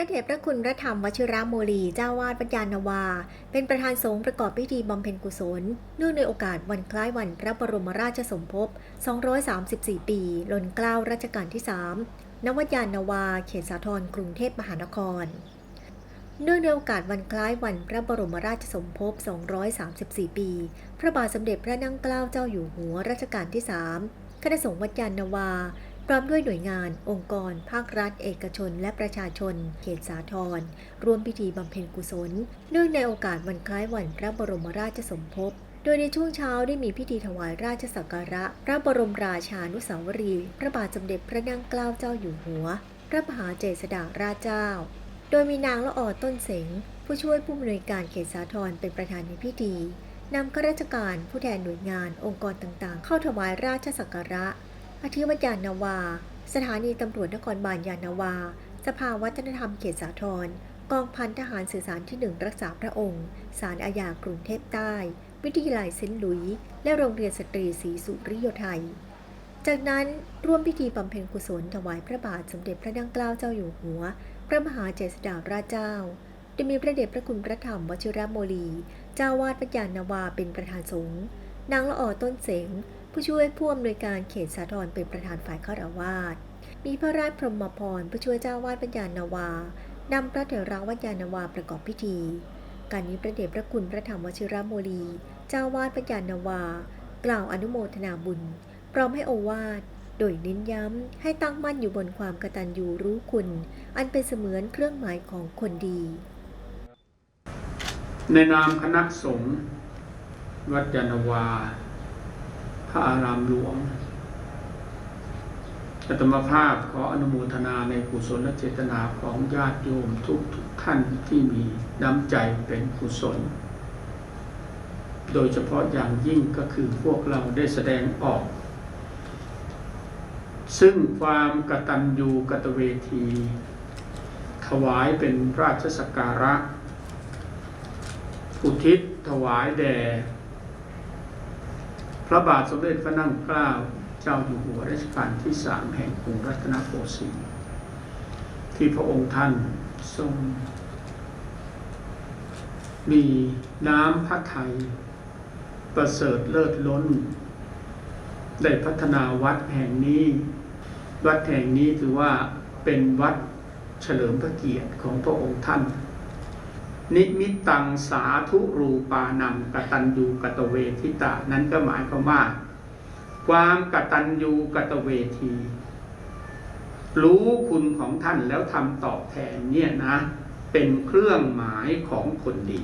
ระเดชพระคุณพระธรรมวชิระโมลีเจ้าวาดวัดยานาวา เป็นประธานสงฆ์ประกอบพิธีบำเพ็ญกุศล เนื่องในโอกาสวันคล้ายวันพระบรมราชสมภพ 234 ปีล้นเกล้ารัชกาลที่3ณวัดยานนาวา เขตสาทรกรุงเทพมหานคร เนื่องในโอกาสวันคล้ายวันพระบรมราชสมภพ 234 ปี พระบาทสมเด็จพระนั่งเกล้าเจ้าอยู่หัวรัชกาลที่ 3คณะสงฆ์วัดยานนาวา พร้อมด้วยหน่วยงาน องค์กร ภาครัฐ เอกชน และประชาชน เขตสาทรร่วมพิธีบำเพ็ญกุศล เนื่องในโอกาสวันคล้ายวันพระบรมราชสมภพโดยในช่วงเช้าได้มีพิธีถวายราชสักการะ พระบรมราชานุสาวรี พระบาทสมเด็จพระนั่งเกล้าเจ้าอยู่หัว พระมหาเจษฎาราชเจ้า โดยมีนางละออต้นเสง ผู้ช่วยผู้อำนวยการเขตสาทรเป็นประธานในพิธีนำข้าราชการผู้แทนหน่วยงานองค์กรต่างๆ เข้าถวายราชสักการะ อาทิวัดยานนาวา สถานีตำรวจนครบาลยานนาวา สภาวัฒนธรรมเขตสาทรกองพันทหารสื่อสารที่หนึ่งรักษาพระองค์ ศาลอาญากรุงเทพใต้ วิทยาลัยเซนต์หลุยส์และโรงเรียนสตรีศรีสุริโยไทย จากนั้นร่วมพิธีบำเพ็ญกุศลถวายพระบาทสมเด็จพระนั่งเกล้าเจ้าอยู่หัว พระมหาเจษฎาราชเจ้าโดยมีพระเดชพระคุณพระธรรมวชิรโมลี เจ้าวาดวัดยานนาวาเป็นประธานสงฆ์ นางละออต้นเสง ผู้ช่วยผู้อำนวยการเขตสาทรเป็นประธานฝ่ายข้าราวาสมีพระราชพรหมพรผู้ช่วยเจ้าวาดวัดยานาวานำพระเถระวัดยานาวาประกอบพิธี การนี้พระเดชพระคุณพระธรรมวชิรโมลี เจ้าวาดวัดยานาวา กล่าวอนุโมทนาบุญ พร้อมให้โอวาทโดยเน้นย้ำให้ตั้งมั่นอยู่บนความกตัญญูรู้คุณ อันเป็นเสมือนเครื่องหมายของคนดี ในนามคณะสงฆ์วัดยานาวา ระอารามหลวงอาตมาภาพขออนุโมทนาในกุศลและเจตนาของญาติโยมทุกทุกท่านที่มีน้ำใจเป็นกุศล โดยเฉพาะอย่างยิ่งก็คือพวกเราได้แสดงออก ซึ่งความกตัญญูกตเวที ถวายเป็นราชสักการะอุทิศถวายแด่ พระบาทสมเด็จพระนั่งเกล้าเจ้าอยู่หัวรัชกาลที่สามแห่งกรุงรัตนโกสินทร์ที่พระองค์ท่านทรง มีน้ำพระทัยประเสริฐเลิศล้น ได้พัฒนาวัดแห่งนี้ วัดแห่งนี้ถือว่าเป็นวัดเฉลิมพระเกียรติของพระองค์ท่าน นิมิตตังสาธุรูปานังกตัญญูกตเวทิตานั้นก็หมายความว่า ความกตัญญูกตเวที รู้คุณของท่านแล้วทำตอบแทนเนี่ยนะ เป็นเครื่องหมายของคนดี